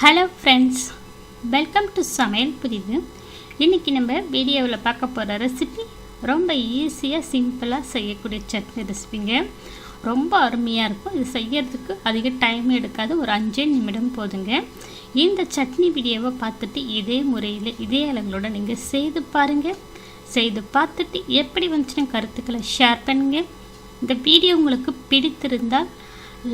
Hello friends welcome to சமையல் புரியுது இன்றைக்கி நம்ம வீடியோவில் பார்க்க போகிற ரெசிபி ரொம்ப ஈஸியாக சிம்பிளாக செய்யக்கூடிய சட்னி ரெசிபிங்க ரொம்ப அருமையாக இருக்கும். இது செய்யறதுக்கு அதிக டைம் எடுக்காது. ஒரு அஞ்சே நிமிடம் போதுங்க. இந்த சட்னி வீடியோவை பார்த்துட்டு இதே முறையில் இதே அளவுகளோட நீங்கள் செய்து பாருங்கள் செய்து பார்த்துட்டு எப்படி வந்துச்சுன்னு கருத்துக்களை ஷேர் பண்ணுங்கள் இந்த வீடியோ உங்களுக்கு பிடித்திருந்தால்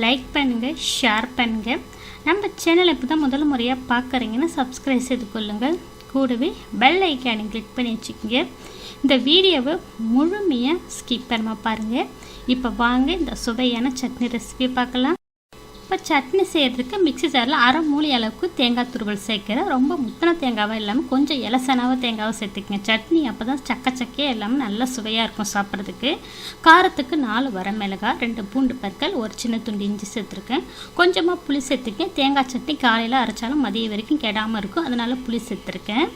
லைக் பண்ணுங்கள் ஷேர் பண்ணுங்கள் நம்ம சேனலை இப்போ தான் முதல் முறையாக பார்க்குறீங்கன்னா சப்ஸ்கிரைப் செய்து கொள்ளுங்கள். கூடவே பெல் ஐக்கானை கிளிக் பண்ணி வச்சுக்கோங்க. இந்த வீடியோவை முழுமையாக ஸ்கிப் பண்ணாமல் பாருங்கள் இப்போ வாங்க இந்த சுவையான சட்னி ரெசிபி பார்க்கலாம். இப்போ சட்னி செய்கிறதுக்கு மிக்ஸி ஜாரில் அரை மூலி அளவுக்கு தேங்காய் துருவல் சேர்க்கிறேன். ரொம்ப முத்தனை தேங்காவாக இல்லாமல் கொஞ்சம் இலசனாவாக தேங்காவை சேர்த்துக்கங்க. சட்னி அப்போ தான் சக்க சக்கையாக இல்லாமல் நல்லா சுவையாக இருக்கும் சாப்பிட்றதுக்கு. காரத்துக்கு நாலு வர மிளகாய் ரெண்டு பூண்டு பற்கள் ஒரு சின்ன துண்டு இஞ்சி சேர்த்துருக்கேன். கொஞ்சமாக புளி சேர்த்துக்கேன். தேங்காய் சட்னி காலையில் அரைச்சாலும் மதியம் வரைக்கும் கெடாமல் இருக்கும். அதனால் புளி சேர்த்துருக்கேன்.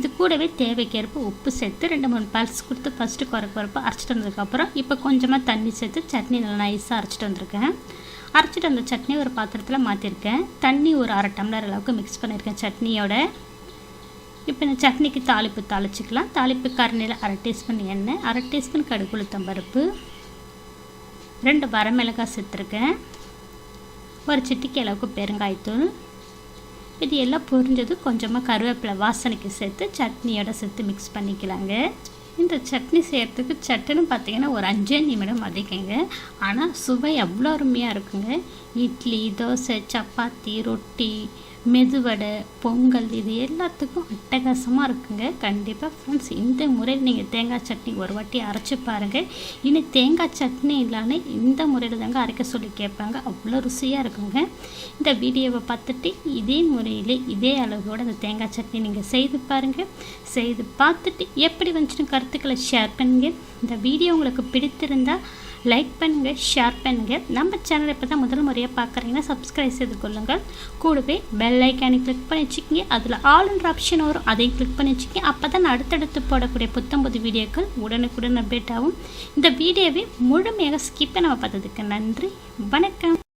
இது கூடவே தேவைக்கேற்ப உப்பு சேர்த்து ரெண்டு மூணு பல்ஸ் கொடுத்து ஃபஸ்ட்டு குறை குறைப்பா அரைச்சிட்டு வந்ததுக்கப்புறம் இப்போ கொஞ்சமாக தண்ணி சேர்த்து சட்னி நல்லா நைஸாக அரைச்சிட்டு வந்திருக்கேன். அரைச்சிட்டு அந்த சட்னி ஒரு பாத்திரத்தில் மாற்றிருக்கேன் தண்ணி ஒரு அரை டம்ளர் அளவுக்கு மிக்ஸ் பண்ணியிருக்கேன் சட்னியோட. இப்போ இந்த சட்னிக்கு தாளிப்பு தாளிச்சிக்கலாம். தாளிப்பு கரணியில் அரை டீஸ்பூன் எண்ணெய் அரை டீஸ்பூன் கடுகு உளுத்தம் பருப்பு ரெண்டு வரமிளகாய் சேர்த்துருக்கேன். ஒரு சிட்டிக்கு அளவுக்கு பெருங்காயத்தூள். இது எல்லாம் புரிஞ்சதும் கொஞ்சமாக கருவேப்பிலை வாசனைக்கு சேர்த்து சட்னியோட சேர்த்து மிக்ஸ் பண்ணிக்கலாங்க. இந்த சட்னி செய்கிறதுக்கு சட்டுன்னு பார்த்தீங்கன்னா ஒரு அஞ்சே நிமிடம் அதிகங்க ஆனால் சுவை அவ்வளோ அருமையாக இருக்குங்க. இட்லி தோசை சப்பாத்தி ரொட்டி மெதுவடை பொங்கல் இது எல்லாத்துக்கும் அட்டகாசமாக இருக்குங்க. கண்டிப்பாக ஃப்ரெண்ட்ஸ் இந்த முறையில் நீங்கள் தேங்காய் சட்னி ஒரு வாட்டி அரைச்சி பாருங்கள் இனி தேங்காய் சட்னி இல்லாமல் இந்த முறையில் தாங்க அரைக்க சொல்லி கேட்பாங்க. அவ்வளோ ருசியாக இருக்குங்க. இந்த வீடியோவை பார்த்துட்டு இதே முறையில் இதே அளவோட அந்த தேங்காய் சட்னி நீங்கள் செய்து பாருங்கள் செய்து பார்த்துட்டு எப்படி வந்துச்சுன்னு கருத்துக்களை ஷேர் பண்ணுங்கள் இந்த வீடியோ உங்களுக்கு பிடித்திருந்தால் லைக் பண்ணுங்கள் ஷேர் பண்ணுங்கள் நம்ம சேனலை இப்போ தான் முதல் முறையாக பார்க்குறீங்கன்னா சப்ஸ்கிரைப் செய்து கொள்ளுங்கள். கூடவே பெல் ஐக்கானை கிளிக் பண்ணி வச்சுக்கிங்க. அதில் ஆல்ன்ற ஆப்ஷன் வரும். அதையும் கிளிக் பண்ணி வச்சுக்கிங்க. அப்போ தான் அடுத்தடுத்து போடக்கூடிய புத்தம்பது வீடியோக்கள் உடனுக்குடன் அப்டேட் ஆகும். இந்த வீடியோவை முழுமையாக ஸ்கிப் பண்ண பார்த்ததுக்கு நன்றி. வணக்கம்.